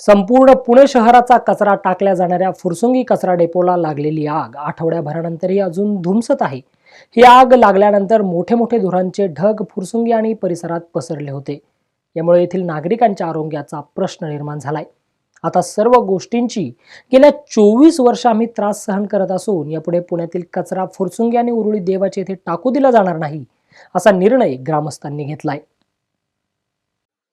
संपूर्ण पुणे शहराचा कचरा टाकल्या जाणाऱ्या फुरसुंगी कचरा डेपोला लागलेली आग. आठवड्याभरानंतरही अजून धुमसत आहे. ही आग लागल्यानंतर मोठे मोठे धुरांचे ढग फुरसुंगी आणि परिसरात पसरले होते. यामुळे येथील नागरिकांच्या आरोग्याचा प्रश्न निर्माण झालाय. आता सर्व गोष्टींची गेल्या चोवीस वर्ष आम्ही त्रास सहन करत असून यापुढे पुण्यातील कचरा फुरसुंगी आणि उरुळी देवाचे येथे टाकू दिला जाणार नाही असा निर्णय ग्रामस्थांनी घेतलाय.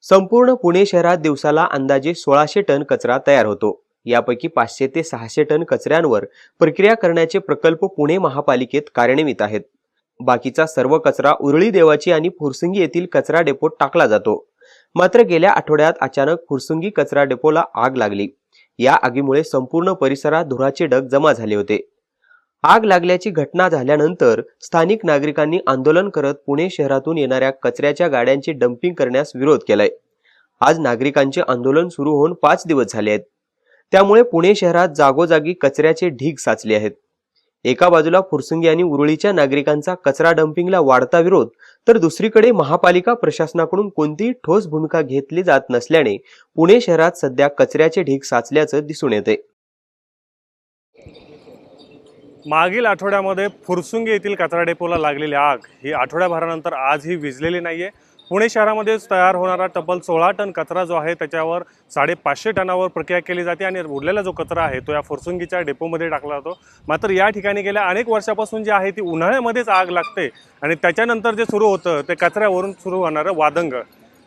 संपूर्ण पुणे शहरात दिवसाला अंदाजे सोळाशे टन कचरा तयार होतो. यापैकी पाचशे ते सहाशे टन कचऱ्यांवर प्रक्रिया करण्याचे प्रकल्प पुणे महापालिकेत कार्यान्वित आहेत. बाकीचा सर्व कचरा उरळी देवाची आणि फुरसुंगी येथील कचरा डेपोत टाकला जातो. मात्र गेल्या आठवड्यात अचानक फुरसुंगी कचरा डेपोला आग लागली. या आगीमुळे संपूर्ण परिसरात धुराचे ढग जमा झाले होते. आग लागल्याची घटना झाल्यानंतर स्थानिक नागरिकांनी आंदोलन करत पुणे शहरातून येणाऱ्या कचऱ्याच्या गाड्यांची डंपिंग करण्यास विरोध केलाय. आज नागरिकांचे आंदोलन सुरू होऊन पाच दिवस झाले आहेत. त्यामुळे पुणे शहरात जागोजागी कचऱ्याचे ढीग साचले आहेत. एका बाजूला फुरसुंगी आणि उरुळीच्या नागरिकांचा कचरा डंपिंगला वाढता विरोध तर दुसरीकडे महापालिका प्रशासनाकडून कोणतीही ठोस भूमिका घेतली जात नसल्याने पुणे शहरात सध्या कचऱ्याचे ढीग साचल्याचं दिसून येते मागील आठवड्यामध्ये फुरसुंगी येथील कचरा डेपोला लागलेली आग ही आठवड्याभरानंतर आजही नाही आहे पुणे शहरामध्येच तयार होणारा तब्बल सोळा टन कचरा जो आहे त्याच्यावर साडेपाचशे टनावर प्रक्रिया केली जाते आणि उरलेला जो कचरा आहे तो या फुरसुंगीच्या डेपोमध्ये टाकला जातो. मात्र या ठिकाणी गेल्या अनेक वर्षापासून जी आहे ती उन्हाळ्यामध्येच आग लागते आणि त्याच्यानंतर जे सुरू होतं ते कचऱ्यावरून सुरू होणारं वादंग.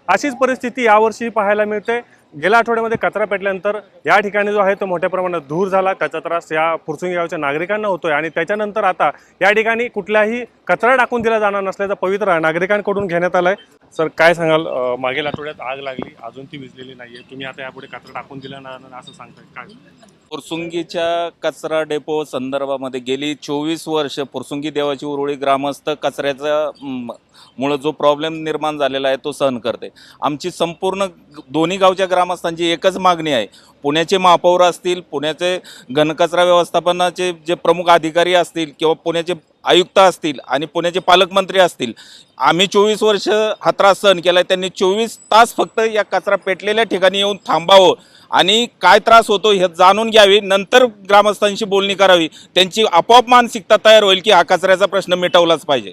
अशीच परिस्थिती यावर्षी पाहायला मिळते. गेल्या आठवड्यामध्ये कचरा पेटल्यानंतर या ठिकाणी जो आहे तो मोठ्या प्रमाणात धूर झाला. त्याचा त्रास या फुरसुंगी गावच्या नागरिकांना होतोय आणि त्याच्यानंतर आता या ठिकाणी कुठलाही कचरा टाकून दिला जाणार नसल्याचा पवित्रा नागरिकांकडून घेण्यात आलाय. सर काय सांगाल? मागील आठवड्यात आग लागली. अजून ती विजलेली नाहीये. तुम्ही आता यापुढे कचरा टाकून दिला ना असं सांगताय. काय? पुरसुंगीच्या कचरा डेपो संदर्भामध्ये गेली चोवीस वर्ष पुरसुंगी देवाची उरुळी ग्रामस्थ कचऱ्याचा मुळे जो प्रॉब्लेम निर्माण झालेला आहे तो सहन करते. आमची संपूर्ण दोन्ही गावच्या ग्रामस्थांची एकच मागणी आहे पुण्याचे महापौर असतील पुण्याचे घनकचरा व्यवस्थापनाचे जे प्रमुख अधिकारी असतील किंवा पुण्याचे आयुक्त असतील आणि पुण्याचे पालकमंत्री असतील आम्ही चोवीस वर्ष हा त्रास सहन केला आहे त्यांनी चोवीस तास फक्त या कचरा पेटलेल्या ठिकाणी येऊन थांबावं आणि काय त्रास होतो हे जाणून घ्यावे. नंतर ग्रामस्थांशी बोलणी करावी. त्यांची आपोआप मानसिकता तयार होईल की हा कचऱ्याचा प्रश्न मिटवलाच पाहिजे.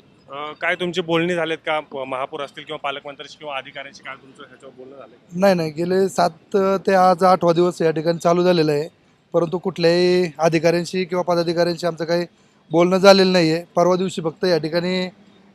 काय तुमची बोलणी झालेत का? प- महापौर असतील किंवा पालकमंत्र्यांशी किंवा अधिकाऱ्यांशी काय तुमचं ह्याच्यावर बोलणं झालं नाही नाही. गेले सात ते आज आठवा दिवस या ठिकाणी चालू झालेलं आहे. परंतु कुठल्याही अधिकाऱ्यांशी किंवा पदाधिकाऱ्यांशी आमचं काही बोलणं झालेलं नाही आहे परवा दिवशी फक्त या ठिकाणी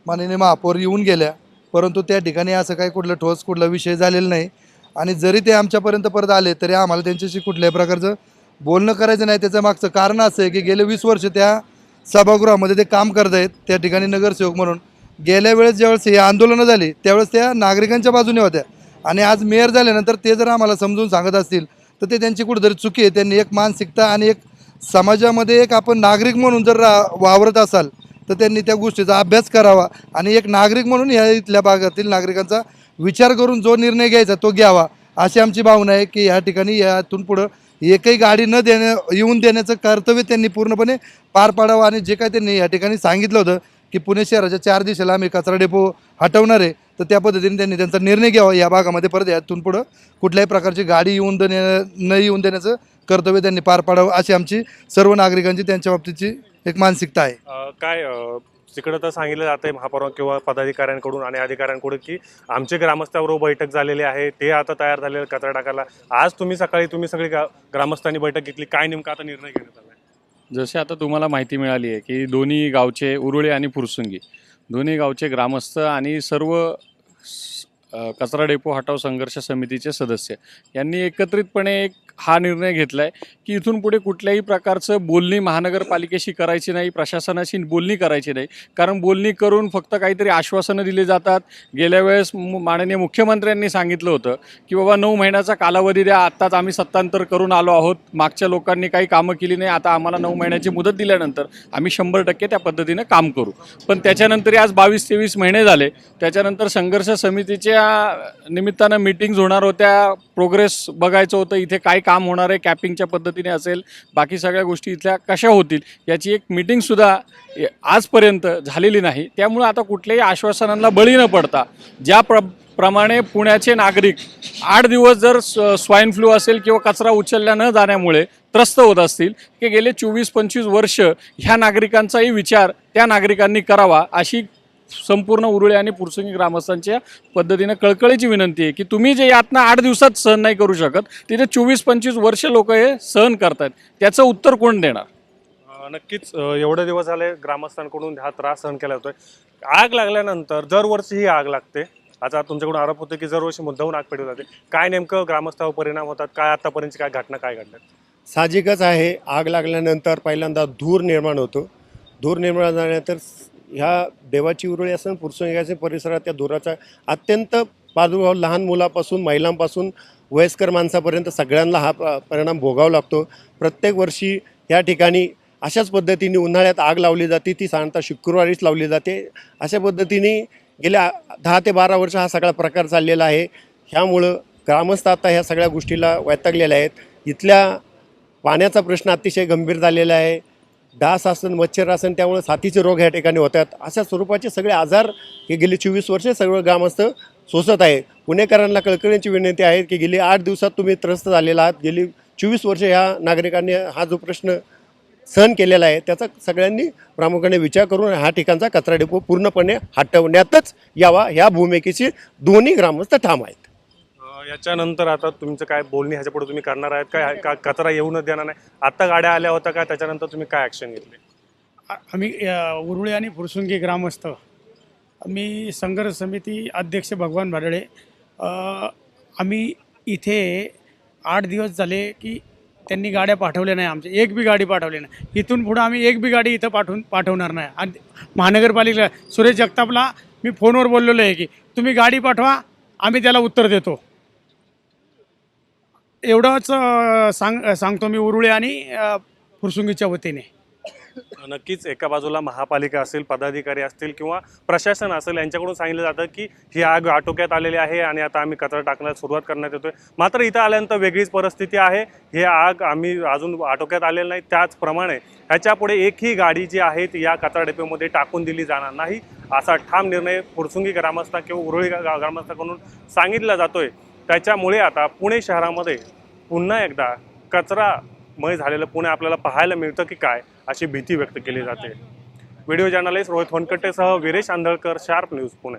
माननीय महापौर येऊन गेल्या. परंतु त्या ठिकाणी असं काही कुठलं ठोस कुठला विषय झालेला नाही. आणि जरी ते आमच्यापर्यंत परत आले तरी आम्हाला त्यांच्याशी कुठल्याही प्रकारचं बोलणं करायचं नाही. त्याचं मागचं कारण असं आहे की गेले वीस वर्ष त्या सभागृहामध्ये ते काम करत आहेत. त्या ठिकाणी नगरसेवक म्हणून गेल्या वेळेस ज्यावेळेस ही आंदोलनं झाली त्यावेळेस त्या नागरिकांच्या बाजूने होत्या. आणि आज मेयर झाल्यानंतर ते जर आम्हाला समजून सांगत असतील तर ते त्यांची कुठेतरी चुकी आहे. त्यांनी एक मानसिकता आणि एक समाजामध्ये एक आपण नागरिक म्हणून जर रा वावरत असाल तर त्यांनी त्या गोष्टीचा अभ्यास करावा आणि एक नागरिक म्हणून ह्या इथल्या भागातील नागरिकांचा विचार करून जो निर्णय घ्यायचा तो घ्यावा अशी आमची भावना आहे की ह्या ठिकाणी यातून पुढं एकही गाडी न देण्या येऊन देण्याचं कर्तव्य त्यांनी पूर्णपणे पार पाडावं आणि जे काय त्यांनी या ठिकाणी सांगितलं होतं की पुणे शहराच्या चार दिशेला आम्ही कचरा डेपो हटवणार आहे तर त्या पद्धतीने त्यांनी त्यांचा निर्णय घ्यावा. या भागामध्ये परत यातून पुढं कुठल्याही प्रकारची गाडी येऊन देण्या न येऊन देण्याचं कर्तव्य त्यांनी पार पाडावं अशी आमची सर्व नागरिकांची त्यांच्या बाबतीची एक मानसिकता आहे. काय तिकडं तर सांगितलं जातंय महापौर किंवा पदाधिकाऱ्यांकडून आणि अधिकाऱ्यांकडून की आमचे ग्रामस्थाबरोबर बैठक झालेली आहे ते आता तयार झालेले कचरा टाकायला. आज तुम्ही सकाळी तुम्ही सगळी गा- ग्रामस्थांनी बैठक घेतली काय नेमका आता निर्णय घेण्यात आला जसे आता तुम्हाला माहिती मिळाली आहे की दोन्ही गावचे उरुळे आणि फुरसुंगी दोन्ही गावचे ग्रामस्थ आणि सर्व कचरा डेपो हटाव संघर्ष समितीचे सदस्य यांनी एकत्रितपणे एक हा निर्णय घेतला आहे की इथून पुढे कुठल्याही प्रकारचं बोलणी महानगरपालिकेशी करायची नाही प्रशासनाशी बोलणी करायची नाही. कारण बोलणी करून फक्त काहीतरी आश्वासनं दिली जातात. गेल्या वेळेस मु- माननीय मुख्यमंत्र्यांनी सांगितलं होतं की बाबा नऊ महिन्याचा कालावधी द्या आत्ताच आम्ही सत्तांतर करून आलो आहोत. मागच्या लोकांनी काही कामं केली नाही आता आम्हाला नऊ महिन्याची मुदत दिल्यानंतर आम्ही शंभर टक्के त्या पद्धतीनं काम करू. पण त्याच्यानंतरही आज बावीस तेवीस महिने झाले. त्याच्यानंतर संघर्ष समितीच्या निमित्तानं मिटिंग्ज होणार होत्या. प्रोग्रेस बघायचं होतं. इथे काय काम होणार आहे कॅपिंगच्या पद्धतीने असेल बाकी सगळ्या गोष्टी इथल्या कशा होतील याची एक मिटिंगसुद्धा आजपर्यंत झालेली नाही. त्यामुळं आता कुठल्याही आश्वासनांना बळी न पडता ज्या प्र प्रमाणे पुण्याचे नागरिक आठ दिवस जर स्वाईन फ्लू असेल किंवा कचरा उचलल्या न जाण्यामुळे त्रस्त होत असतील की गेले चोवीस पंचवीस वर्ष ह्या नागरिकांचाही विचार त्या नागरिकांनी करावा अशी संपूर्ण उरुळे आणि पुरसंगी ग्रामस्थांच्या पद्धतीनं कळकळीची विनंती आहे की तुम्ही जे यातनं आठ दिवसात सहन नाही करू शकत तिथे चोवीस पंचवीस वर्ष लोक हे सहन करतात त्याचं उत्तर कोण देणार? नक्कीच एवढे दिवस झाले ग्रामस्थांकडून हा त्रास सहन केला जातोय. आग लागल्यानंतर दरवर्षी ही आग लागते. आता तुमच्याकडून आरोप होतो की दरवर्षी मुद्दाहून आग पेटवली जाते. काय नेमकं ग्रामस्थावर परिणाम होतात? काय आतापर्यंत काय घटना काय घडल्यात? साहजिकच आहे आग लागल्यानंतर पहिल्यांदा धूर निर्माण होतो. धूर निर्माण झाल्यानंतर ह्या देवाची उरुळी असेल पुरसंगाच्या परिसरात त्या धुराचा अत्यंत प्रादुर्भाव लहान मुलापासून महिलांपासून वयस्कर माणसापर्यंत सगळ्यांना हा प- परिणाम भोगावा लागतो. प्रत्येक वर्षी या ठिकाणी अशाच पद्धतीने उन्हाळ्यात आग लावली जाते ती साधारणतः शुक्रवारीच लावली जाते. अशा पद्धतीने गेल्या दहा ते बारा वर्ष हा सगळा प्रकार चाललेला आहे. ह्यामुळं ग्रामस्थ आता ह्या सगळ्या गोष्टीला वैतागलेल्या आहेत. इथल्या पाण्याचा प्रश्न अतिशय गंभीर झालेला आहे. डास आसन मच्छर आसन त्यामुळे साथीचे रोग ह्या ठिकाणी होतात. अशा स्वरूपाचे सगळे आजार हे गेली चोवीस वर्षे सगळं ग्रामस्थ सोसत आहे पुणेकरांना कळकळीची विनंती आहे की गेली आठ दिवसात तुम्ही त्रस्त झालेला आहात. गेली चोवीस वर्षे ह्या नागरिकांनी हा जो प्रश्न सहन केलेला आहे त्याचा सगळ्यांनी प्रामुख्याने विचार करून हा ठिकाणचा कचरा डेपो पूर्णपणे हटवण्यातच यावा. ह्या भूमिकेची दोन्ही ग्रामस्थ ठाम आहेत. याच्यानंतर आता तुमचं काय बोलणी ह्याच्या पुढे तुम्ही करणार आहेत काय? का कचरा येऊनच देणार नाही? आता गाड्या आल्या होत्या का? त्याच्यानंतर तुम्ही काय ॲक्शन घेतली? आ- आम्ही अ, उरुळे आणि फुरसुंगी ग्रामस्थ. मी संघर्ष समिती अध्यक्ष भगवान भाडळे. अ, आम्ही इथे आठ दिवस झाले की त्यांनी गाड्या पाठवल्या नाही आमच्या. एक बी गाडी पाठवली नाही. इथून पुढं आम्ही एक बी गाडी इथं पाठवून पाठवणार नाही. आणि महानगरपालिका सुरेश जगतापला मी फोनवर बोललेलो आहे की तुम्ही गाडी पाठवा आम्ही त्याला उत्तर देतो. एवढंच सांग सांगतो मी उरुळे आणि फुरसुंगीच्या वतीने. नक्कीच एका बाजूला महापालिका असेल पदाधिकारी असतील किंवा प्रशासन असेल यांच्याकडून सांगितलं जातं की ही आग आटोक्यात आलेली आहे आणि आता आम्ही कचरा टाकण्यास सुरुवात करण्यात येतोय. मात्र इथं आल्यानंतर वेगळीच परिस्थिती आहे. हे आग आम्ही अजून आटोक्यात आलेलं नाही. त्याचप्रमाणे ह्याच्यापुढे एकही गाडी जी आहे ती या कचरा डेपोमध्ये टाकून दिली जाणार नाही असा ठाम निर्णय फुरसुंगी ग्रामस्थ किंवा उरुळी ग्रामस्थाकडून सांगितला जातोय. त्याच्यामुळे आता पुणे शहरामध्ये पुन्हा एकदा कचरामय झालेलं पुणे आपल्याला पाहायला मिळतं की काय अशी भीती व्यक्त केली जाते. व्हिडिओ जर्नलिस्ट रोहित होनकटेसह वीरेश आंधळकर शार्प न्यूज पुणे.